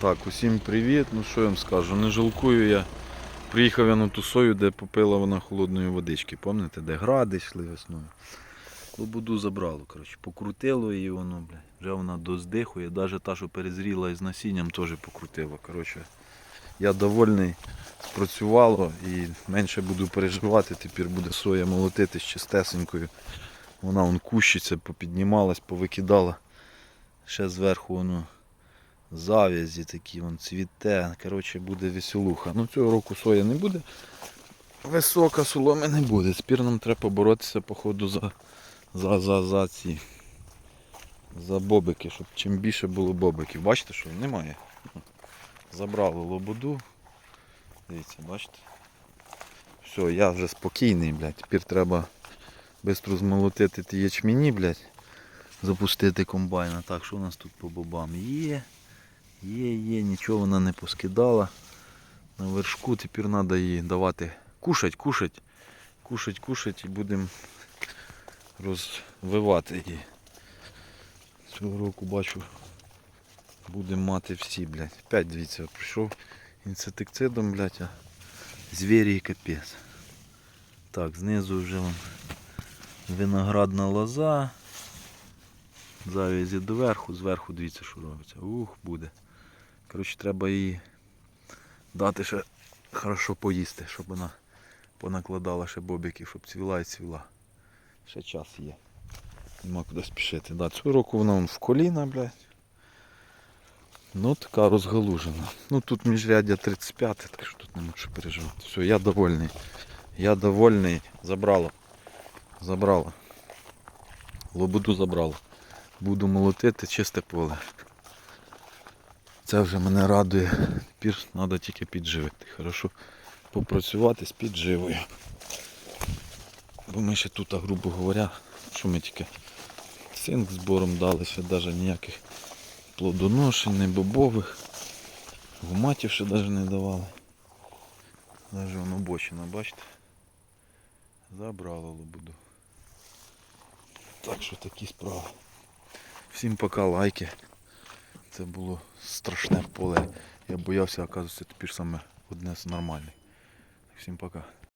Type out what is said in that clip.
Так, усім привіт. Ну що я вам скажу, не жалкую я. Приїхав я на ту сою, де попила вона холодної водички. Пам'ятаєте, де гради йшли весною. Лобуду забрало, коротше, покрутило її воно, бля. Вже вона доздихує. Навіть та, що перезріла із насінням, теж покрутило. Коротше, я довольний, спрацювало і менше буду переживати. Тепер буде соя молотити з чистесенькою. Вона вон кущиться, попіднімалась, повикидала. Ще зверху воно зав'язі такі, вон цвіте. Коротше, буде веселуха. Ну цього року соя не буде. Висока соломи не буде. Тепер нам треба поборотися, походу, за, за, за, за ці. За бобики, щоб чим більше було бобиків. Бачите, що немає. Забрали лободу. Дивіться, бачите? Все, я вже спокійний, блядь. Тепер треба швидко змолотити ті ячмені, блядь. Запустити комбайна. Так, що у нас тут по бобам? Є. Є, є, нічого вона не поскидала. На вершку тепер треба їй давати кушать, кушать, кушать, кушать і будемо розвивати її. Цього року бачу будемо мати всі, блядь. П'ять дивіться, прийшов інсектицидом, блядь, а звірі і капець. Так, знизу вже вон виноградна лоза. Завязі доверху, зверху дивіться, що робиться. Ух, буде. Коротше, треба їй дати ще хорошо поїсти, щоб вона понакладала ще бобиків, щоб цвіла і цвіла. Ще час є. Нема куди спішити. Да, цього року вона вон в коліна, блядь. Ну така розгалужена. Ну тут міжряддя 35, так що тут нема що переживати. Все, я довольний. Я довольний. Забрала. Забрала. Лободу забрала. Буду молотити чисте поле. Це вже мене радує. Тепер треба тільки підживити. Хорошо попрацювати з підживою. Бо ми ще тут, грубо говоря, що ми тільки цинк збором дали, ще навіть ніяких плодоношень, не бобових. Гуматів ще навіть не давали. Навіть воно бочина, бачите? Забрало лобуду. Так що такі справи. Всім пока лайки. Це було страшне поле. Я боявся, оказується, тепер саме одне з нормальних. Всім пока.